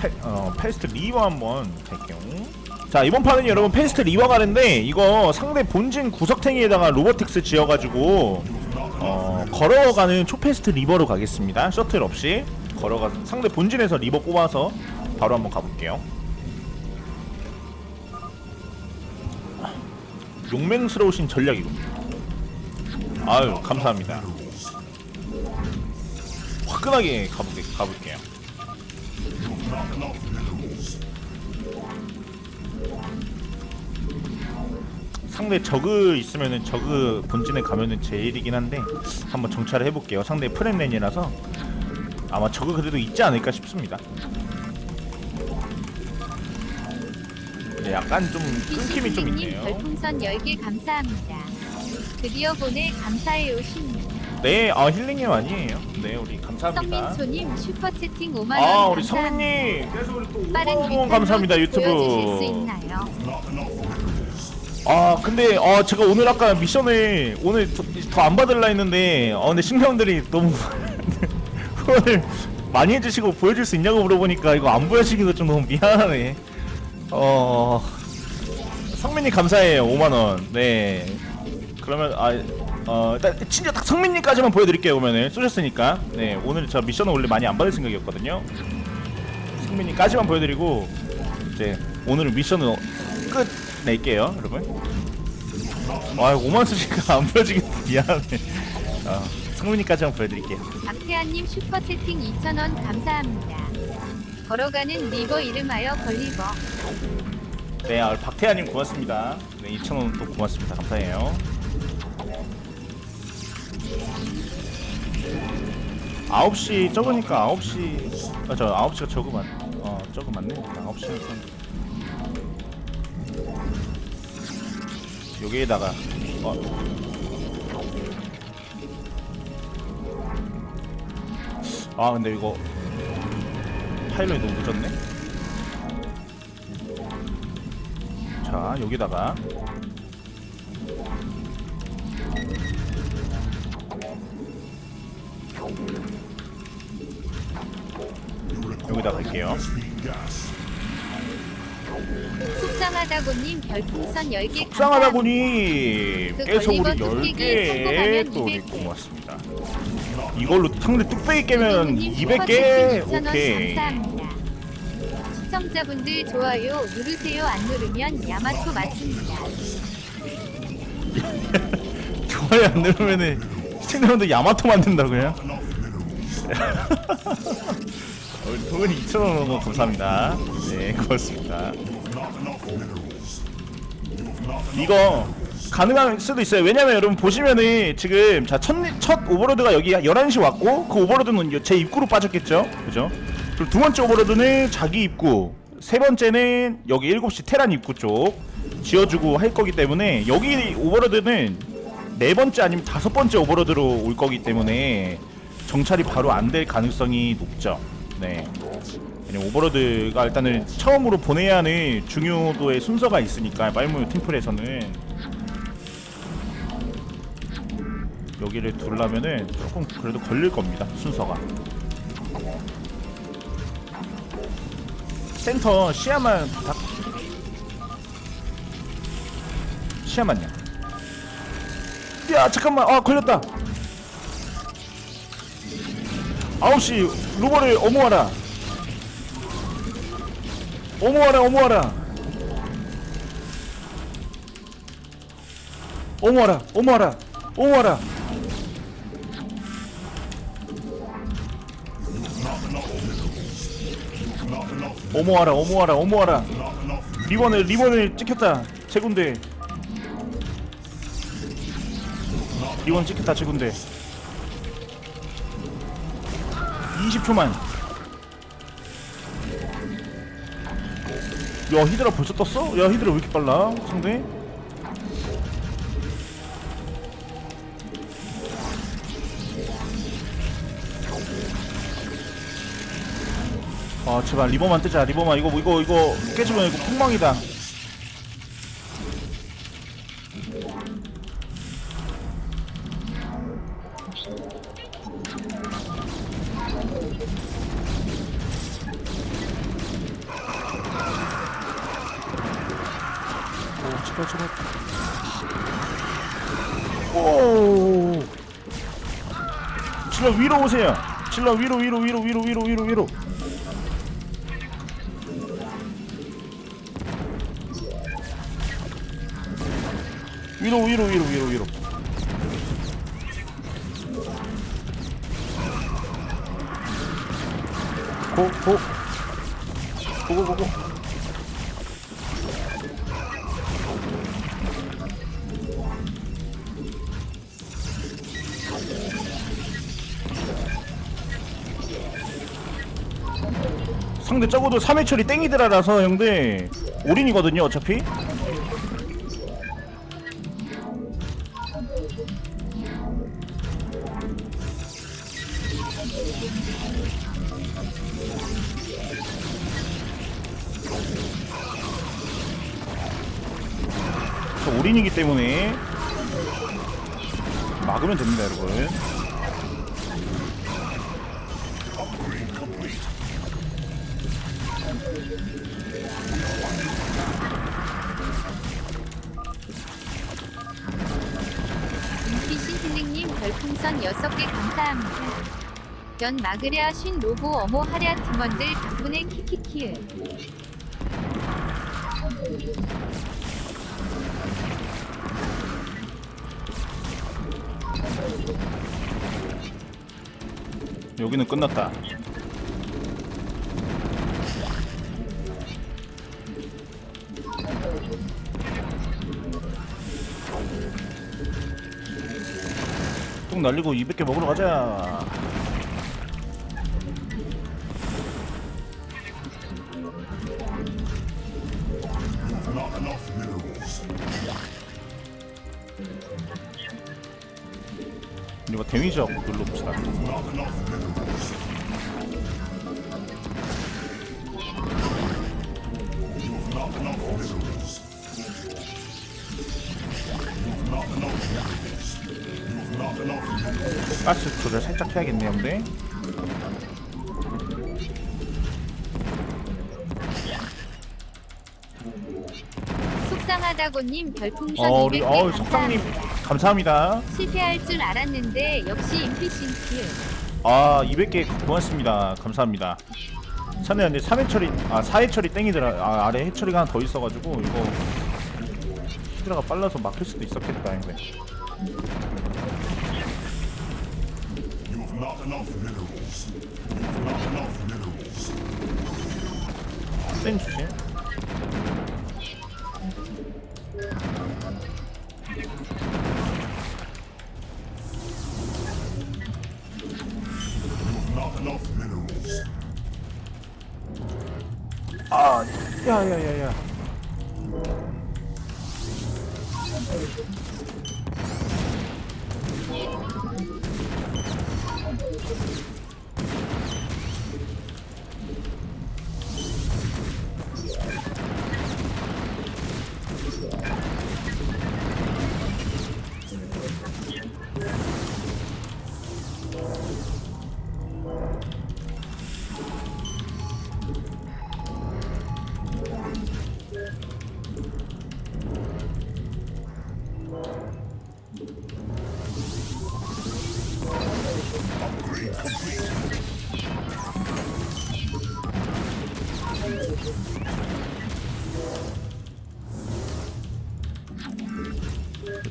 페, 어, 페스트 리버 한번 갈게요. 자 이번 판은 여러분 페스트 리버 가는데 이거 상대 본진 구석탱이에다가 로보틱스 지어가지고 어, 걸어가는 초페스트 리버로 가겠습니다. 셔틀 없이 걸어가 상대 본진에서 리버 뽑아서 바로 한번 가볼게요. 용맹스러우신 전략이군요. 아유 감사합니다. 화끈하게 가볼게, 가볼게요. 상대 저그 있으면은 저그 본진에 가면은 제일이긴 한데 한번 정찰을 해볼게요. 상대 프렌랜이라서 아마 저그 그래도 있지 않을까 싶습니다. 네, 약간 좀 끊김이 좀님 있네요. 별풍선 10개 감사합니다. 드디어 보내 감사해요 신님. 네, 아 힐링님 아니에요. 네, 우리 감사합니다. 성민초님 슈퍼채팅 5만원 아, 우리 감사합니다. 성민님 계속 우리 또 빠른 5만 원 리뷰 감사합니다 유튜브. 보여주실 수 있나요? 아 근데 어 제가 오늘 아까 미션을 오늘 더 안 받을라 했는데 어 근데 신경들이 너무 오늘 많이 해주시고 보여줄 수 있냐고 물어보니까 이거 안 보여주기도 좀 너무 미안하네 어 성민님 감사해요 5만 원 네 그러면 아 어 일단 진짜 딱 성민님까지만 보여드릴게요 그러면은 쏘셨으니까 네 오늘 저 미션은 원래 많이 안 받을 생각이었거든요 성민님까지만 보여드리고 이제 오늘 미션은 끝 낼게요, 여러분. 아, 5만 수니까 안 보여주겠다. 미안해. 어, 성민이까지만 보여드릴게요. 박태환님 슈퍼채팅 2,000원 감사합니다. 걸어가는 리버 이름하여 걸리버. 네, 아, 박태환님 고맙습니다. 네, 2,000원 또 고맙습니다. 감사해요. 아홉 시 적으니까 아홉 시, 아, 저 아홉 시가 저거 맞, 어, 저거 맞네. 아홉 시가 좀. 여기에다가, 어, 아 근데 이거 파일럿이 너무 늦었네 자 여기다가 여기다 갈게요. 속상하다고님 별풍선 10개 속상하다 보니 그 깨서 우리 걸리버 뚝배기 10개 성공하면 또200 입고 고맙습니다. 이걸로 상대 뚝배기 깨면 이동님 200개? 슈퍼채팅 2,000원 오케이. 감사합니다. 시청자분들 좋아요 누르세요. 안 누르면 야마토 맞습니다. 좋아요 안 누르면은 시청자분들 야마토 만든다고요? 우리 동현이 2,000원 너무 감사합니다 네 고맙습니다 이거 가능할 수도 있어요 왜냐면 여러분 보시면은 지금 자첫 첫 오버로드가 여기 11시 왔고 그 오버로드는 제 입구로 빠졌겠죠 그죠? 그리고 두 번째 오버로드는 자기 입구 세 번째는 여기 7시 테란 입구 쪽 지어주고 할 거기 때문에 여기 오버로드는 네 번째 아니면 다섯 번째 오버로드로 올 거기 때문에 정찰이 바로 안 될 가능성이 높죠. 네. 왜냐면 오버로드가 일단은 처음으로 보내야 하는 중요도의 순서가 있으니까 말무 팀플에서는. 여기를 둘라면은 조금 그래도 걸릴 겁니다 순서가. 센터 시야만 다 시야만요. 야 잠깐만. 아 걸렸다 9시 루버를 어모하라 어모하라 어모하라 어모하라 어모하라 어모하라 어모하라 어모하라 어모하라 리본을 리본을 찍혔다 제 군데 리본 찍혔다 제 군데 20초만 야 히드라 벌써 떴어? 야 히드라 왜 이렇게 빨라 상대? 아 제발 리버만 뜨자 리버만 이거 이거 이거 깨지면 이거 폭망이다 제발 제발 오! 질러 위로 오세요. 질러 위로 위로 위로 위로 위로 위로 위로. 위로 위로 위로 위로 위로 상대 적어도 3회 처리 땡이들아라서 형들. 올인이거든요 어차피. 저 올인이기 때문에 막으면 됩니다 여러분 인피신 힐링님 별풍선 6개 감사합니다. 연 마그랴 신 로보 어모 하랴 팀원들 덕분에 키키키을. 여기는 끝났다 똥 날리고 200개 먹으러 가자. 이거 데미지하고 눌러봅시다 가스 조절 살짝 해야겠네요 근데. 속상하다고님 별풍선 어 200개 우리 어 속상님. 감사합니다. 감사합니다. 실패할 줄 알았는데 역시 인피신 킬. 아 200개 고맙습니다. 감사합니다. 차네 근데 3회 처리 아 4회 처리 땡이더라 아 아래 해 처리가 하나 더 있어가지고 이거 히드라가 빨라서 막힐 수도 있었겠다 근데 have not enough minerals. We have not enough minerals. Interesting. Oh, yeah, yeah, yeah, yeah.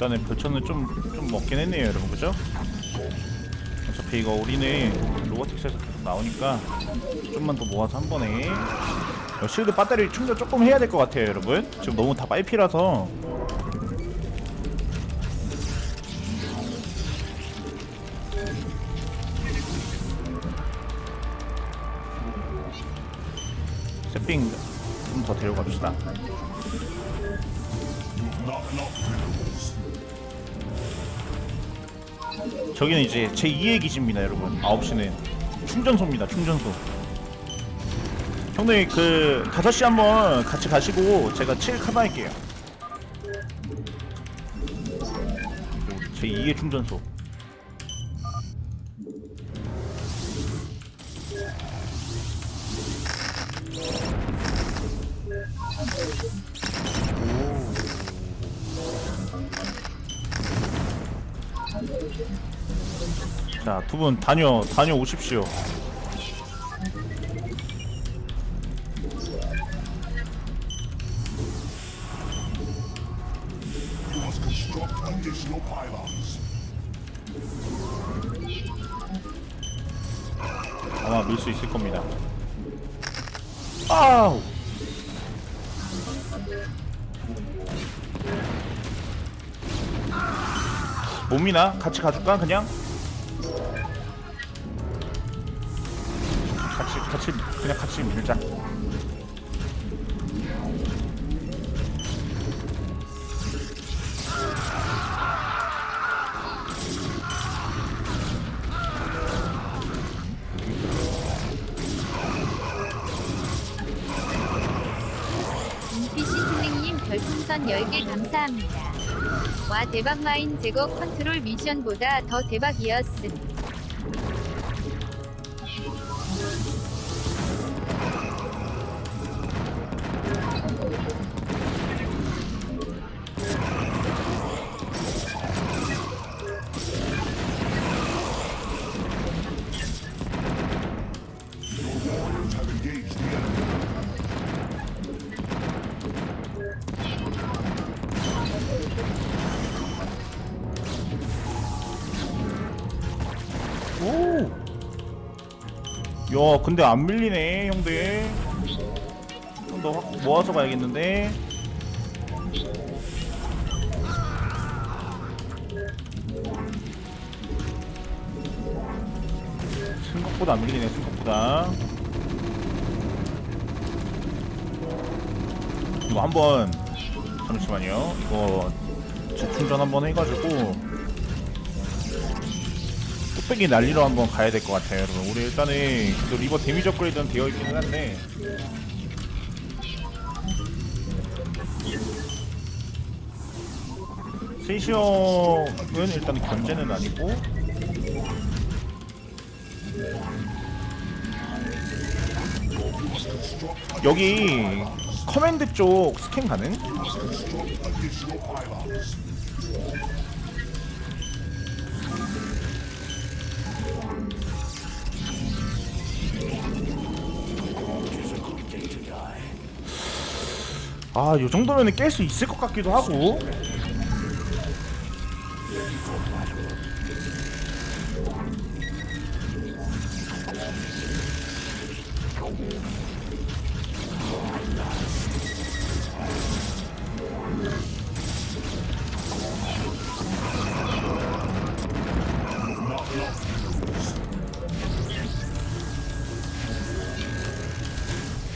일단은 별천은 좀, 좀 먹긴 했네요 여러분. 그죠? 어차피 이거 우리는 로보틱스에서 계속 나오니까 좀만 더 모아서 한 번에. 어, 실드 배터리 충전 조금 해야 될 것 같아요 여러분. 지금 너무 다 빨피라서. 세핑 좀 더 데려갑시다 저기는 이제 제 2의 기지입니다 여러분. 9시는. 충전소입니다 충전소. 형님 그 5시 한번 같이 가시고 제가 7 커버할게요. 제 2의 충전소 자, 두 분 다녀 다녀오십시오. 아마 밀 수 있을 겁니다. 아우. 못 미나? 같이 가줄까 그냥? 같이 같이 그냥 같이 밀자. 인피시 힐링님 별풍선 10개 감사합니다. 와 대박 마인 제거 컨트롤 미션보다 더 대박이었음. 야, 근데 안 밀리네, 형들. 좀 더 확 모아서 가야겠는데. 생각보다 안 밀리네, 생각보다. 이거 한번 잠시만요. 이거 재충전 한번 해가지고 뚝배기 난리로 한번 가야 될 것 같아요 여러분. 우리 일단은 그 리버 데미지 업그레이드는 되어 있기는 한데. 세시형은 일단 견제는 아니고. 여기 커맨드 쪽 스캔 가능? 아, 요 정도면 깰 수 있을 것 같기도 하고.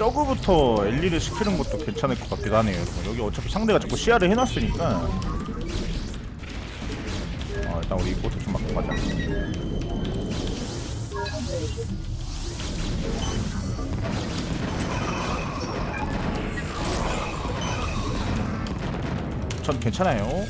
저거부터 엘리를 시키는 것도 괜찮을 것 같기도 하네요. 여러분. 여기 어차피 상대가 자꾸 시야를 해놨으니까. 어, 일단 우리 이것도 좀 맞고 가자. 전 괜찮아요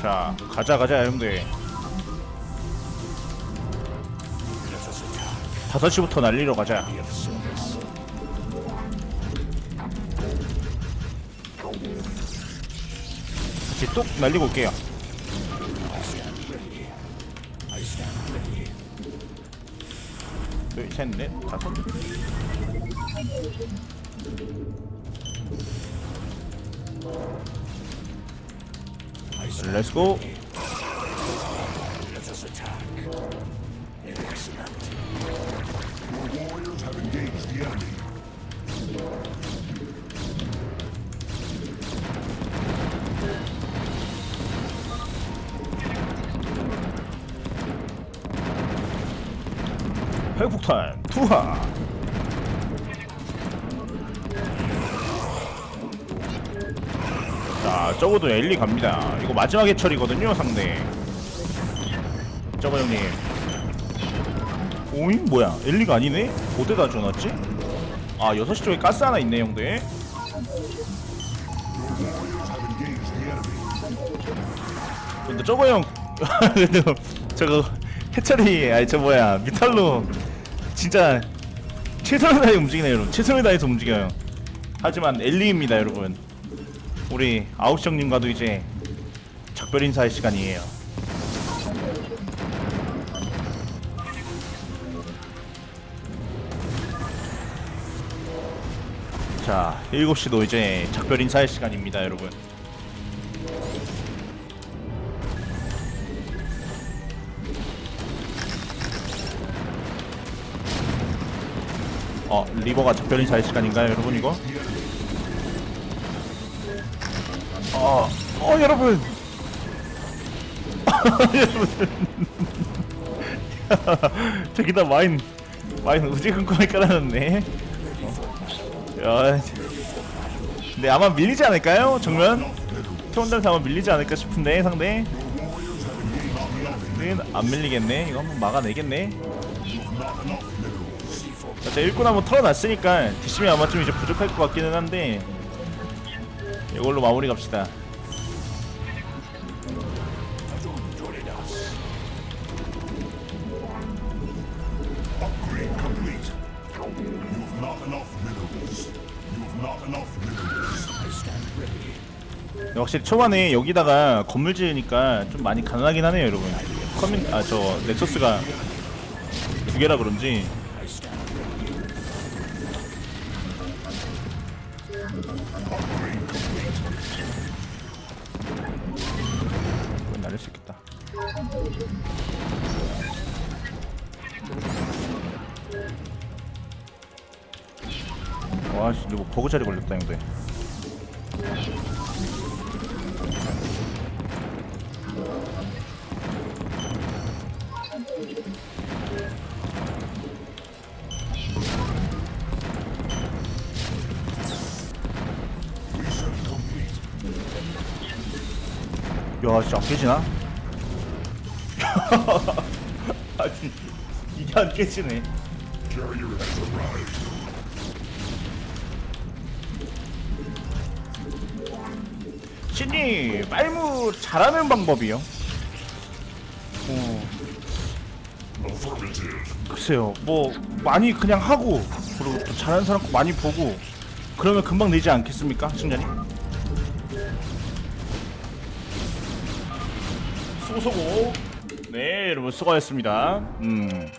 자 가자 가자 us attack. 5시부터 날리러 가자. 같이 뚝 날리고 올게요 셋, 넷, 다섯 렛츠고 warriors have engaged the enemy. 회복탄 투하. 자 저거도 엘리 갑니다. 이거 마지막 해철이거든요 상대. 저거 형님. 오잉? 뭐야? 엘리가 아니네? 어디다 줘놨지? 아 6시 쪽에 가스 하나 있네 engaged 근데 저거 형 그래도 저거 해철이 아니 저 뭐야 미탈로 진짜 최선을 다해 움직이네요 여러분. 최선을 다해서 움직여요. 하지만 엘리입니다 여러분. 우리 아웃형님과도 이제 작별 인사할 시간이에요. 자 7시도 이제 작별 인사할 시간입니다 여러분 어 리버가 작별 인사할 시간인가요 여러분 이거? 어, 어 여러분! 여러분 저기다 와인 와인 우지근거에 깔아놨네. 야, 네 아마 밀리지 않을까요? 정면? 태원단사 아마 밀리지 않을까 싶은데 상대. 네, 안 밀리겠네. 이거 한번 막아내겠네 자, 자 일꾼 한번 털어놨으니까 뒷심이 아마 좀 이제 부족할 것 같기는 한데 이걸로 마무리 갑시다. 근데 확실히 초반에 여기다가 건물 지으니까 좀 많이 가난하긴 하네요 여러분 커민 아저 넥서스가 두 개라 그런지 와씨 이거 뭐 버그 자리 걸렸다 형들. 야 진짜 안 깨지나? 아니 이게 안 깨지네 신이 빨무 잘하는 방법이요? 어. 글쎄요 뭐 많이 그냥 하고 그리고 또 잘하는 사람 거 많이 보고 그러면 금방 되지 않겠습니까 승자님? 수고수고 네 여러분 수고하셨습니다 음